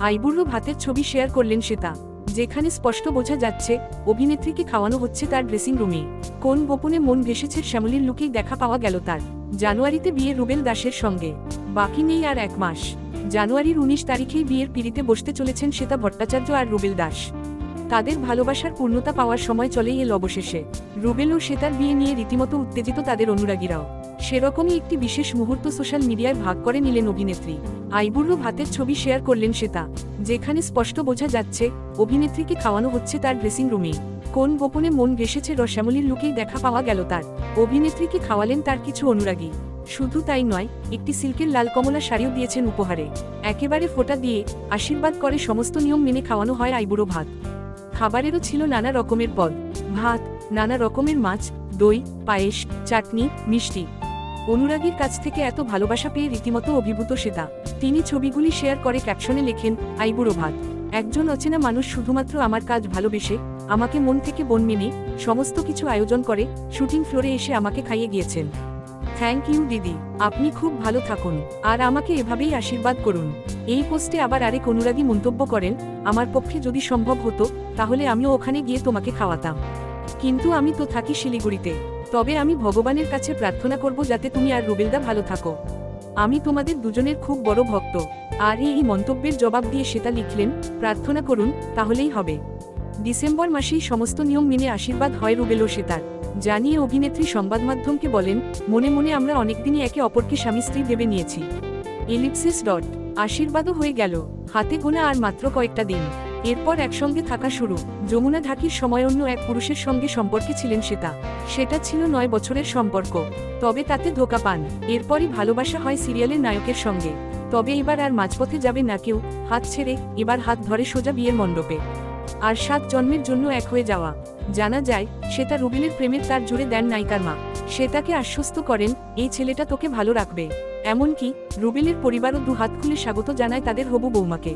আইবুড়ো ভাতের ছবি শেয়ার করলেন শ্বেতা। যেখানে স্পষ্ট বোঝা যাচ্ছে, অভিনেত্রীকে খাওয়ানো হচ্ছে তার ড্রেসিং রুমে কোন গোপনে মন ভেসেছে শ্যামলীর লুকেই দেখা পাওয়া গেল তার। জানুয়ারিতে বিয়ে রুবেল দাসের সঙ্গে। বাকি নেই আর এক মাস। জানুয়ারির উনিশ তারিখেই বিয়ের পিড়িতে বসতে চলেছেন শ্বেতা ভট্টাচার্য আর রুবেল দাস। তাদের ভালোবাসার পূর্ণতা পাওয়ার সময় চলেই এল অবশেষে। রুবেল ও শ্বেতার বিয়ে নিয়ে রীতিমতো উত্তেজিত তাদের অনুরাগীরাও। সেরকমই একটি বিশেষ মুহূর্ত সোশ্যাল মিডিয়ায় ভাগ করে নিলেন অভিনেত্রী। আইবুড়ো ভাতের ছবি শেয়ার করলেন শ্বেতা, যেখানে স্পষ্ট বোঝা যাচ্ছে, অভিনেত্রীকে খাওয়ানো হচ্ছে তার ড্রেসিং রুমে। কোন গোপনে মন ভেসেছে রশ্যামলির লুকেই দেখা পাওয়া গেল তার। অভিনেত্রীকে খাওয়ালেন তার কিছু অনুরাগী। শুধু তাই নয়, একটি সিল্কের লাল কমলা শাড়িও দিয়েছেন উপহারে। একেবারে ফোঁটা দিয়ে আশীর্বাদ করে সমস্ত নিয়ম মেনে খাওয়ানো হয় আইবুড়ো ভাত। খাবারেরও ছিল নানা রকমের পদ। ভাত, নানা রকমের মাছ, দই, পায়েস, চাটনি, মিষ্টি। অনুরাগীর কাছ থেকে এত ভালোবাসা পেয়ে রীতিমতো অভিভূত শ্বেতা তিনি ছবিগুলি শেয়ার করে ক্যাপশনে লেখেন আইবুড়ো ভাত। একজন অচেনা মানুষ শুধুমাত্র আমার কাজ ভালোবেসে, আমাকে মন থেকে বন মেনে, সমস্ত কিছু আয়োজন করে, শুটিং ফ্লোরে এসে আমাকে খাইয়ে গিয়েছেন। থ্যাংক ইউ, দিদি। আপনি খুব ভালো থাকুন। আর আমাকে এভাবেই আশীর্বাদ করুন। এই পোস্টে আবার আরেক অনুরাগী মন্তব্য করেন, আমার পক্ষে যদি সম্ভব হতো, তাহলে আমিও ওখানে গিয়ে তোমাকে খাওয়াতাম। কিন্তু আমি তো থাকি শিলিগুড়িতে। তবে আমি ভগবানের কাছে প্রার্থনা করব যাতে তুমি আর রুবেলদা ভালো থাকো। আমি তোমাদের দুজনের খুব বড় ভক্ত। আর এই মন্তব্যের জবাব দিয়ে সেটা লিখলেন, প্রার্থনা করুন, তাহলেই হবে। ডিসেম্বর মাসেই সমস্ত নিয়ম মেনে আশীর্বাদ হয় রুবেল ও সেতার জানিয়ে অভিনেত্রী সংবাদ মাধ্যমকে বলেন, মনে মনে আমরা অনেকদিনই একে অপরকে স্বামী স্ত্রী ভেবে নিয়েছি। এলিপসিস ডট আশীর্বাদও হয়ে গেল। হাতে গোনা আর মাত্র কয়েকটা দিন। এরপর একসঙ্গে থাকা শুরু। যমুনা ঢাকির সময় অন্য এক পুরুষের সঙ্গে সম্পর্কে ছিলেন সেটা। সেটা ছিল নয় বছরের সম্পর্ক। তবে তাতে ধোকা পান। এরপরই ভালোবাসা হয় সিরিয়ালের নায়কের সঙ্গে। তবে এবার আর মাঝপথে যাবে না কেউ। হাত ছেড়ে, এবার হাত ধরে সোজা বিয়ের মণ্ডপে। আর সাত জন্মের জন্য এক হয়ে যাওয়া। জানা যায়, সেটা রুবিলের প্রেমের তার জুড়ে দেন নায়িকার মা। সে তাকে আশ্বস্ত করেন, এই ছেলেটা তোকে ভালো রাখবে। এমনকি, রুবেলের পরিবারও দু হাত খুলে স্বাগত জানায় তাদের হবু বৌমাকে।